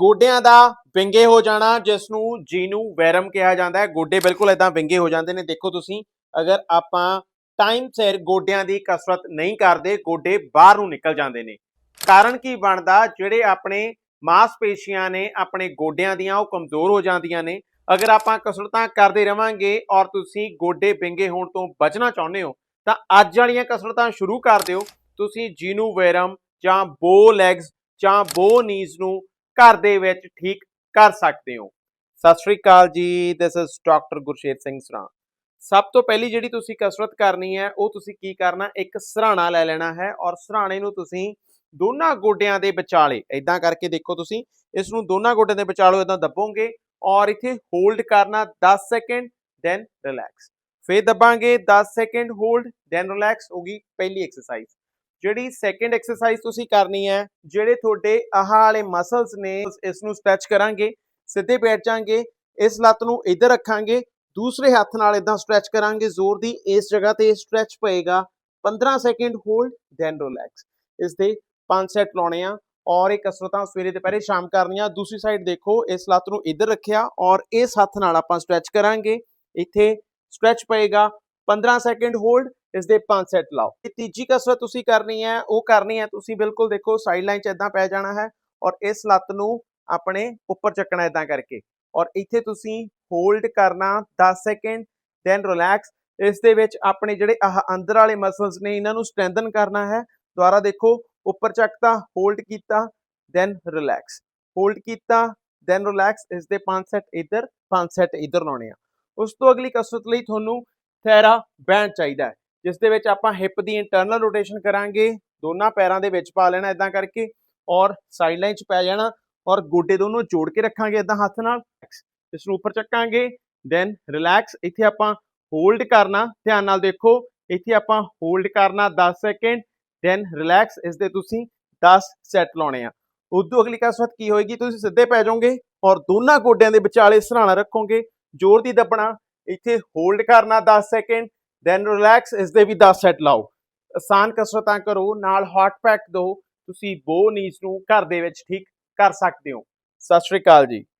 ਗੋਡਿਆਂ ਦਾ ਵਿੰਗੇ ਹੋ ਜਾਣਾ ਜਿਸ ਨੂੰ ਜੀਨੂ ਵੈਰਮ ਕਿਹਾ ਜਾਂਦਾ ਹੈ। ਗੋਡੇ ਬਿਲਕੁਲ ਇਦਾਂ ਵਿੰਗੇ ਹੋ ਜਾਂਦੇ ਨੇ। ਦੇਖੋ ਤੁਸੀਂ, ਅਗਰ ਆਪਾਂ ਟਾਈਮ ਸਿਰ ਗੋਡਿਆਂ ਦੀ ਕਸਰਤ ਨਹੀਂ ਕਰਦੇ, ਗੋਡੇ ਬਾਹਰ ਨੂੰ ਨਿਕਲ ਜਾਂਦੇ ਨੇ। ਕਾਰਨ ਕੀ ਬਣਦਾ? ਜਿਹੜੇ ਆਪਣੇ ਮਾਸਪੇਸ਼ੀਆਂ ਨੇ, ਆਪਣੇ ਗੋਡਿਆਂ ਦੀਆਂ, ਉਹ ਕਮਜ਼ੋਰ ਹੋ ਜਾਂਦੀਆਂ ਨੇ। ਅਗਰ ਆਪਾਂ ਕਸਰਤਾਂ ਕਰਦੇ ਰਵਾਂਗੇ ਔਰ ਤੁਸੀਂ ਗੋਡੇ ਵਿੰਗੇ ਹੋਣ ਤੋਂ ਬਚਣਾ ਚਾਹੁੰਦੇ ਹੋ, ਤਾਂ ਅੱਜ ਵਾਲੀਆਂ ਕਸਰਤਾਂ ਸ਼ੁਰੂ ਕਰ ਦਿਓ। ਤੁਸੀਂ ਜੀਨੂ ਵੈਰਮ ਜਾਂ ਬੋ ਲੈਗਸ ਜਾਂ ਬੋ ਨੀਜ਼ ਨੂੰ ਘਰ ਦੇ ਵਿੱਚ ਠੀਕ ਕਰ ਸਕਦੇ ਹੋ। ਸਤਿ ਸ਼੍ਰੀ ਅਕਾਲ ਜੀ this is doctor Gursher Singh Sran. ਸਭ ਤੋਂ ਪਹਿਲੀ ਜਿਹੜੀ ਤੁਸੀਂ ਕਸਰਤ ਕਰਨੀ ਹੈ, ਉਹ ਤੁਸੀਂ ਕੀ ਕਰਨਾ, ਇੱਕ ਸਰਾਣਾ ਲੈ ਲੈਣਾ ਹੈ ਔਰ ਸਰਾਣੇ ਨੂੰ ਤੁਸੀਂ ਦੋਨਾਂ ਗੋਡਿਆਂ ਦੇ ਵਿਚਾਲੇ ਇਦਾਂ ਕਰਕੇ ਦੇਖੋ ਤੁਸੀਂ, ਇਸ ਨੂੰ ਦੋਨਾਂ ਗੋਡਿਆਂ ਦੇ ਵਿਚਾਲੇ ਇਦਾਂ ਦੱਬੋਗੇ ਔਰ ਇੱਥੇ ਹੋਲਡ ਕਰਨਾ 10 ਸੈਕਿੰਡ ਦੈਨ ਰਿਲੈਕਸ ਫੇਰ ਦੱਬਾਂਗੇ 10 ਸੈਕਿੰਡ ਹੋਲਡ ਦੈਨ ਰਿਲੈਕਸ ਹੋਗੀ ਪਹਿਲੀ ਐਕਸਰਸਾਈਜ਼ ਜਿਹੜੀ ਸੈਕਿੰਡ ਐਕਸਰਸਾਈਜ਼ ਤੁਸੀਂ ਕਰਨੀ ਹੈ, ਜਿਹੜੇ ਤੁਹਾਡੇ ਆਹ ਵਾਲੇ ਮਸਲਸ ਨੇ, ਇਸ ਨੂੰ ਸਟ੍ਰੈਚ ਕਰਾਂਗੇ, ਸਿੱਧੇ ਬੈਠ ਜਾਾਂਗੇ, ਇਸ ਲੱਤ ਨੂੰ ਇੱਧਰ ਰੱਖਾਂਗੇ, ਦੂਸਰੇ ਹੱਥ ਨਾਲ ਇਦਾਂ ਸਟ੍ਰੈਚ ਕਰਾਂਗੇ, ਜ਼ੋਰ ਦੀ, ਇਸ ਜਗ੍ਹਾ ਤੇ ਸਟ੍ਰੈਚ ਪਏਗਾ 15 ਸੈਕਿੰਡ ਹੋਲਡ ਦੈਨ ਰਿਲੈਕਸ ਇਸ ਦੇ 5 ਸੈਟ ਲਾਉਣੇ ਆ, ਔਰ ਇਹ ਕਸਰਤਾਂ ਸਵੇਰੇ ਦੁਪਹਿਰੇ ਸ਼ਾਮ ਕਰਨੀਆਂ, ਦੂਸਰੀ ਸਾਈਡ ਦੇਖੋ, ਇਸ ਲੱਤ ਨੂੰ ਇੱਧਰ ਰੱਖਿਆ, ਔਰ ਇਸ ਹੱਥ ਨਾਲ ਆਪਾਂ ਸਟ੍ਰੈਚ ਕਰਾਂਗੇ, ਇੱਥੇ ਸਟ੍ਰੈਚ ਪਏਗਾ 15 ਸੈਕਿੰਡ ਹੋਲਡ ਇਸ ਦੇ 5 ਸੈਟ ਲਾਓ। ਇਹ ਤੀਜੀ ਕਸਰਤ ਤੁਸੀਂ ਕਰਨੀ ਹੈ, ਉਹ ਕਰਨੀ ਹੈ, ਤੁਸੀਂ ਬਿਲਕੁਲ ਦੇਖੋ ਸਾਈਡ ਲਾਈਨ 'ਚ ਇਦਾਂ ਪੈ ਜਾਣਾ ਹੈ ਔਰ ਇਸ ਲੱਤ ਨੂੰ ਆਪਣੇ ਉੱਪਰ ਚੱਕਣਾ ਇਦਾਂ ਕਰਕੇ ਔਰ ਇੱਥੇ ਤੁਸੀਂ ਹੋਲਡ ਕਰਨਾ 10 ਸੈਕਿੰਡ ਦੈਨ ਰਿਲੈਕਸ ਇਸ ਦੇ ਵਿੱਚ ਆਪਣੇ ਜਿਹੜੇ ਆਹ ਅੰਦਰ ਵਾਲੇ ਮਸਲਸ ਨੇ, ਇਹਨਾਂ ਨੂੰ ਸਟਰੈਂਥਨ ਕਰਨਾ ਹੈ। ਦੁਬਾਰਾ ਦੇਖੋ, ਉੱਪਰ ਚੱਕਤਾ ਹੋਲਡ ਕੀਤਾ ਦੈਨ ਰਿਲੈਕਸ ਹੋਲਡ ਕੀਤਾ ਦੈਨ ਰਿਲੈਕਸ ਇਸ ਦੇ 5 ਸੈਟ ਇੱਧਰ 5 ਸੈਟ ਇੱਧਰ ਲਾਉਣੇ ਆ। ਉਸ ਤੋਂ ਅਗਲੀ ਕਸਰਤ ਲਈ ਤੁਹਾਨੂੰ ਥੈਰਾ ਬੈਂਡ ਚਾਹੀਦਾ ਹੈ। ਜਿਸ ਦੇ ਵਿੱਚ ਆਪਾਂ ਹਿਪ ਦੀ ਇੰਟਰਨਲ ਰੋਟੇਸ਼ਨ ਕਰਾਂਗੇ, ਦੋਨਾਂ ਪੈਰਾਂ ਦੇ ਵਿੱਚ ਪਾ ਲੈਣਾ ਇਦਾਂ ਕਰਕੇ ਔਰ ਸਾਈਡ ਲਾਈਨ 'ਚ ਪੈ ਜਾਣਾ ਔਰ ਗੋਡੇ ਦੋਨੋਂ ਜੋੜ ਕੇ ਰੱਖਾਂਗੇ ਇਦਾਂ ਹੱਥ ਨਾਲ। ਇਸ ਨੂੰ ਉੱਪਰ ਚੱਕਾਂਗੇ ਦੈਨ ਰਿਲੈਕਸ ਇੱਥੇ ਆਪਾਂ ਹੋਲਡ ਕਰਨਾ, ਧਿਆਨ ਨਾਲ ਦੇਖੋ, ਇੱਥੇ ਆਪਾਂ ਹੋਲਡ ਕਰਨਾ 10 ਸੈਕਿੰਡ ਦੈਨ ਰਿਲੈਕਸ ਇਸ ਦੇ ਤੁਸੀਂ 10 ਸੈਟ ਲਾਉਣੇ ਆ। ਉਦੋਂ ਅਗਲੀ ਕਸਰਤ ਕੀ ਹੋਏਗੀ, ਤੁਸੀਂ ਸਿੱਧੇ ਪੈ ਜਾਓਗੇ ਔਰ ਦੋਨਾਂ ਗੋਡਿਆਂ ਦੇ ਵਿਚਾਲੇ ਸਰਾਣਾ ਰੱਖੋਗੇ, ਜ਼ੋਰ ਦੀ ਦੱਬਣਾ, ਇੱਥੇ ਹੋਲਡ ਕਰਨਾ 10 ਸੈਕਿੰਡ ਦੈਨ ਰਿਲੈਕਸ ਇਸ ਦੇ ਵੀ 10 ਸੈਟ ਲਾਓ। ਆਸਾਨ ਕਸਰਤਾਂ ਕਰੋ, ਨਾਲ ਹਾਰਟ ਪੈਕ ਦਿਓ ਤੁਸੀਂ ਬੋ ਨੀਜ਼ ਨੂੰ ਘਰ ਦੇ ਵਿੱਚ ਠੀਕ ਕਰ ਸਕਦੇ ਹੋ। ਸਤਿ ਸ਼੍ਰੀ ਅਕਾਲ ਜੀ।